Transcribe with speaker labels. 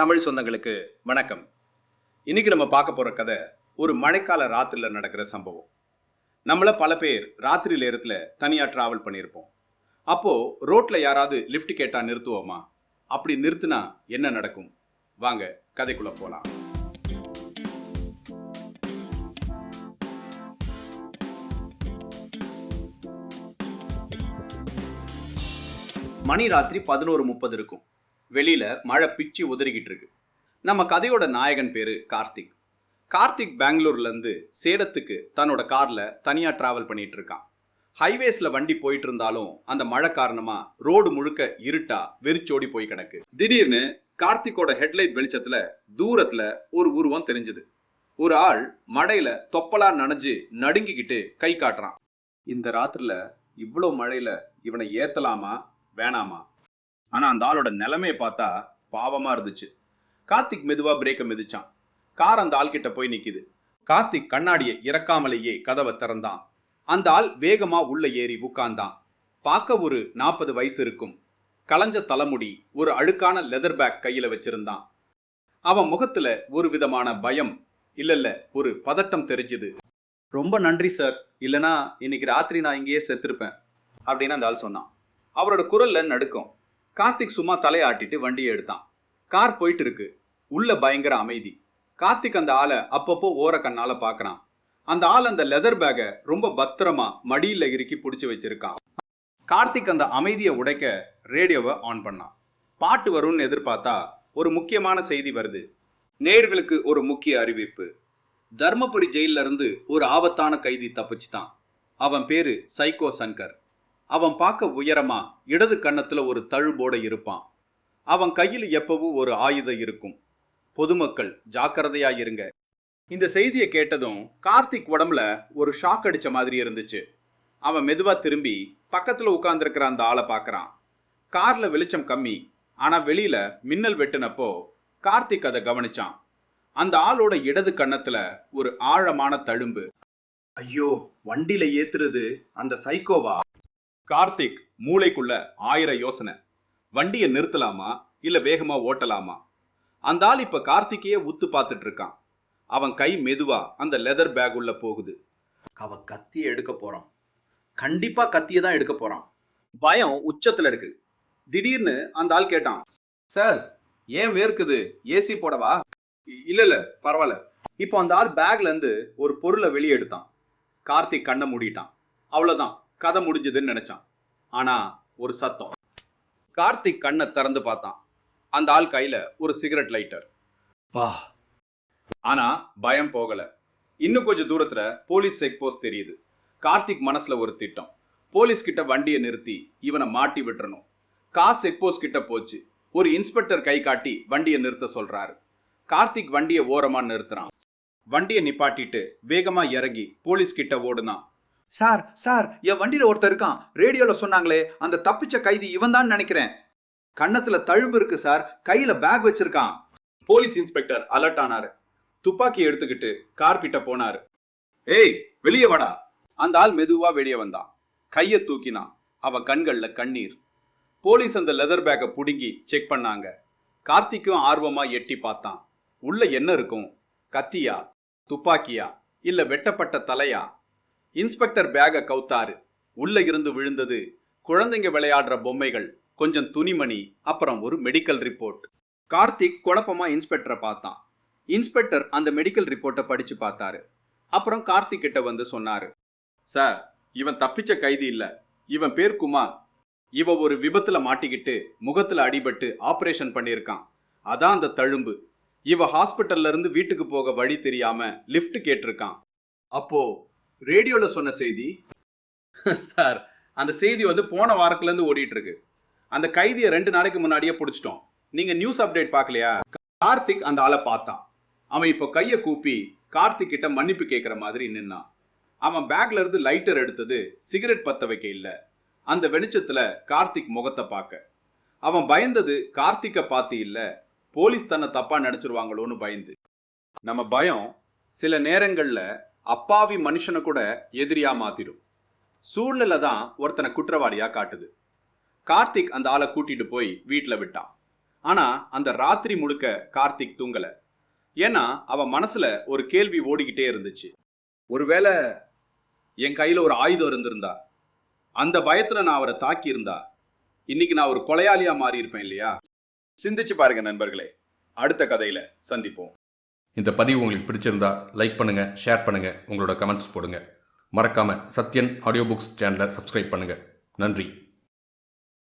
Speaker 1: தமிழ் சொந்தங்களுக்கு வணக்கம். இன்னைக்கு நம்ம பார்க்க போகிற கதை ஒரு மழைக்கால ராத்திரில நடக்கிற சம்பவம். நம்மள பல பேர் ராத்திரி நேரத்தில் தனியாக ட்ராவல் பண்ணியிருப்போம் அப்போது ரோட்டில் யாராவது லிஃப்ட் கேட்டால் நிறுத்துவோமா? அப்படி நிறுத்தினா என்ன நடக்கும்? வாங்க கதைக்குள்ளே போகலாம் மணி ராத்திரி பதினோரு முப்பது இருக்கும். வெளியில மழை பிச்சு உதறிக்கிட்டு இருக்கு. நம்ம கதையோட நாயகன் பேர் கார்த்திக். கார்த்திக் பெங்களூர்லேருந்து சேலத்துக்கு தன்னோட காரில் தனியாக ட்ராவல் பண்ணிகிட்டு இருக்கான். ஹைவேஸில் வண்டி போயிட்டு இருந்தாலும் அந்த மழை காரணமாக ரோடு முழுக்க இருட்டா வெறிச்சோடி போய் கிடக்கு. திடீர்னு கார்த்திக்கோட ஹெட்லைட் வெளிச்சத்தில் தூரத்தில் ஒரு உருவம் தெரிஞ்சது. ஒரு ஆள் மழையில தொப்பலா நனைஞ்சு நடுங்கிக்கிட்டு கை காட்டுறான். இந்த ராத்திரில இவ்வளோ மழையில இவனை ஏத்தலாமா? வேணாமா? ஆனா அந்த ஆளோட நிலைமையை பார்த்தா பாவமா இருந்துச்சு. கார்த்திக் மெதுவா பிரேக்கை மிதிச்சான். கார் அந்த ஆள்கிட்ட போய் நிக்குது. கார்த்திக் கண்ணாடியை இறக்காமலேயே கதவை திறந்தான். அந்த ஆள் வேகமா உள்ள ஏறி உட்கார்ந்தான். பார்க்க ஒரு நாற்பது வயசு இருக்கும். களைஞ்ச தலைமுடி ஒரு அழுக்கான லெதர் பேக் கையில வச்சிருந்தான். அவன் முகத்துல ஒரு விதமான பயம் இல்ல இல்ல ஒரு பதட்டம் தெரிஞ்சுது. ரொம்ப நன்றி சார் இல்லனா இன்னைக்கு ராத்திரி நான் இங்கேயே செத்துருப்பேன் அப்படின்னு அந்த ஆள் சொன்னான். அவரோட குரல்ல நடுக்கும். கார்த்திக் சும்மா தலையாட்டிட்டு வண்டியை எடுத்தான். கார் போயிட்டு இருக்கு உள்ள பயங்கர அமைதி. கார்த்திக் அந்த ஆளை அப்பப்போ ஓர கண்ணால பாக்குறான். அந்த ஆள் அந்த லெதர் பேகை ரொம்ப பத்திரமா மடியில இறுக்கி பிடிச்சி வச்சிருக்கான். கார்த்திக் அந்த அமைதியை உடைக்க ரேடியோவை ஆன் பண்ணான். பாட்டு வரும்னு எதிர்பார்த்தா ஒரு முக்கியமான செய்தி வருது. நேர்களுக்கு ஒரு முக்கிய அறிவிப்பு. தர்மபுரி ஜெயிலிருந்து இருந்து ஒரு ஆபத்தான கைதி தப்பிச்சுட்டான். அவன் பேரு சைக்கோ சங்கர். அவன் பார்க்க உயரமா இடது கன்னத்துல ஒரு தழும்போட இருப்பான். அவன் கையில் எப்பவும் ஒரு ஆயுதம் இருக்கும். பொதுமக்கள் ஜாக்கிரதையா இருங்க. இந்த செய்தியை கேட்டதும் கார்த்திக் உடம்புல ஒரு ஷாக் அடிச்ச மாதிரி இருந்துச்சு. அவன் மெதுவா திரும்பி பக்கத்துல உட்கார்ந்துருக்கிற அந்த ஆளை பார்க்குறான். கார்ல வெளிச்சம் கம்மி. ஆனா வெளியில மின்னல் வெட்டுனப்போ கார்த்திக் அதை கவனிச்சான். அந்த ஆளோட இடது கன்னத்துல ஒரு ஆழமான தழும்பு. ஐயோ வண்டியில ஏத்துறது அந்த சைக்கோவா? கார்த்திக் மூளைக்குள்ள ஆயிரம் யோசனை. வண்டியை நிறுத்தலாமா? இல்ல வேகமா ஓட்டலாமா? அந்த ஆள் இப்ப கார்த்திக்கையே உத்து பார்த்துட்டு இருக்கான். அவன் கை மெதுவா அந்த லெதர் பேக் உள்ள போகுது. அவன் கத்தியை எடுக்க போறான். கண்டிப்பா கத்தியை தான் எடுக்க போறான். பயம் உச்சத்துல இருக்கு. திடீர்னு அந்த ஆள் கேட்டான் சார் ஏன் வேர்க்குது? ஏசி போடவா? "இ- இல்ல இல்ல பரவாயில்ல. இப்போ அந்த ஆள் பேக்ல இருந்து ஒரு பொருளை வெளியே எடுத்தான். கார்த்திக் கண்ணை மூடிட்டான். அவ்வளவுதான். கதை முடிஞ்சதுன்னு நினைச்சான். ஆனா ஒரு சத்தம். கார்த்திக் கண்ணை திறந்து பார்த்தான். அந்த ஆள் கையில ஒரு சிகரெட் லைட்டர். வா ஆனா பயம் போகல. இன்னும் கொஞ்சம் தூரத்துல போலீஸ் செக் போஸ்ட் தெரியுது. கார்த்திக் மனசுல ஒரு திட்டம். போலீஸ் கிட்ட வண்டியை நிறுத்தி இவனை மாட்டி விட்டுறணும். கார் செக் போஸ்ட் கிட்ட போச்சு. ஒரு இன்ஸ்பெக்டர் கை காட்டி வண்டியை நிறுத்த சொல்றாரு. கார்த்திக் வண்டியை ஓரமா நிறுத்துறான். வண்டியை நிப்பாட்டிட்டு வேகமா இறங்கி போலீஸ் கிட்ட ஓடுனான். சார் சார் என் வண்டியில ஒருத்தர் இருக்கான். ரேடியோல சொன்னாங்களே அந்த தப்பிச்ச கைதி இவன் தான் நினைக்கிறேன். கன்னத்துல தழும்பு இருக்கு சார் கையில பேக் வச்சிருக்கான். போலீஸ் இன்ஸ்பெக்டர் அலர்ட் ஆனாரு. துப்பாக்கி எடுத்துக்கிட்டு கார் கிட்ட போனாரு. ஏய் வெளியே வாடா. அந்த ஆள் மெதுவா வெளியே வந்தான். கைய தூக்கினான். அவன் கண்கள்ல கண்ணீர். போலீஸ் அந்த லெதர் பேக்கை புடுங்கி செக் பண்ணாங்க. கார்த்திக்கும் ஆர்வமா எட்டி பார்த்தான். உள்ள என்ன இருக்கும்? கத்தியா? துப்பாக்கியா? இல்ல வெட்டப்பட்ட தலையா? இன்ஸ்பெக்டர் பேக்கை கவுத்தாரு உள்ள இருந்து விழுந்தது. குழந்தைங்க விளையாடுற பொம்மைகள். கொஞ்சம் துணிமணி அப்புறம் ஒரு மெடிக்கல் ரிப்போர்ட் கார்த்திக் குழப்பமா இன்ஸ்பெக்டரை பார்த்தான். இன்ஸ்பெக்டர் அந்த மெடிக்கல் ரிப்போர்ட்டை படிச்சு பார்த்தாரு. அப்புறம் கார்த்திக் கிட்ட வந்து சொன்னாரு. சார் இவன் தப்பிச்ச கைதி இல்ல. இவன் பேர் குமார். இவ ஒரு விபத்துல மாட்டிக்கிட்டு முகத்துல அடிபட்டு ஆபரேஷன் பண்ணியிருக்கான். அதான் அந்த தழும்பு. இவ ஹாஸ்பிட்டல்ல இருந்து வீட்டுக்கு போக வழி தெரியாம லிஃப்ட் கேட்டிருக்கான். அப்போ ரேடியோவில் சொன்ன செய்தி சார் அந்த செய்தி வந்து போன வாரத்துலேருந்து ஓடிட்டு இருக்கு அந்த கைதியை ரெண்டு நாளைக்கு முன்னாடியே பிடிச்சிட்டோம். நீங்கள் நியூஸ் அப்டேட் பார்க்கலையா? கார்த்திக் அந்த ஆளை பார்த்தான். அவன் இப்போ கையை கூப்பி கார்த்திக் கிட்ட மன்னிப்பு கேட்குற மாதிரி நின்னான் அவன் பேக்ல இருந்து லைட்டர் எடுத்தது சிகரெட் பத்த வைக்க இல்லை. அந்த வெளிச்சத்தில் கார்த்திக் முகத்தை பார்க்க. அவன் பயந்தது கார்த்திக்கை பார்த்து இல்லை போலீஸ் தன்னை தப்பாக நினச்சிருவாங்களோன்னு பயந்து. நம்ம பயம் சில நேரங்களில் அப்பாவி மனுஷனை கூட எதிரியா மாத்திடும் சூழ்நிலை தான் ஒருத்தனை குற்றவாளியா காட்டுது. கார்த்திக் அந்த ஆளை கூட்டிட்டு போய் வீட்டில் விட்டான். ஆனா அந்த ராத்திரி முழுக்க கார்த்திக் தூங்கல. ஏன்னா அவன் மனசுல ஒரு கேள்வி ஓடிக்கிட்டே இருந்துச்சு. ஒருவேளை என் கையில் ஒரு ஆயுதம் இருந்திருந்தா? அந்த பயத்துல நான் அவரை தாக்கி இருந்தா இன்னைக்கு நான் ஒரு கொலையாளியா மாறியிருப்பேன் இல்லையா? சிந்திச்சு பாருங்க நண்பர்களே. அடுத்த கதையில சந்திப்போம்.
Speaker 2: இந்த பதிவு உங்களுக்கு பிடிச்சிருந்தா லைக் பண்ணுங்கள் ஷேர் பண்ணுங்கள் உங்களோட கமெண்ட்ஸ் போடுங்க. மறக்காமல் சத்யன் ஆடியோ புக்ஸ் சேனலை சப்ஸ்கிரைப் பண்ணுங்கள் நன்றி.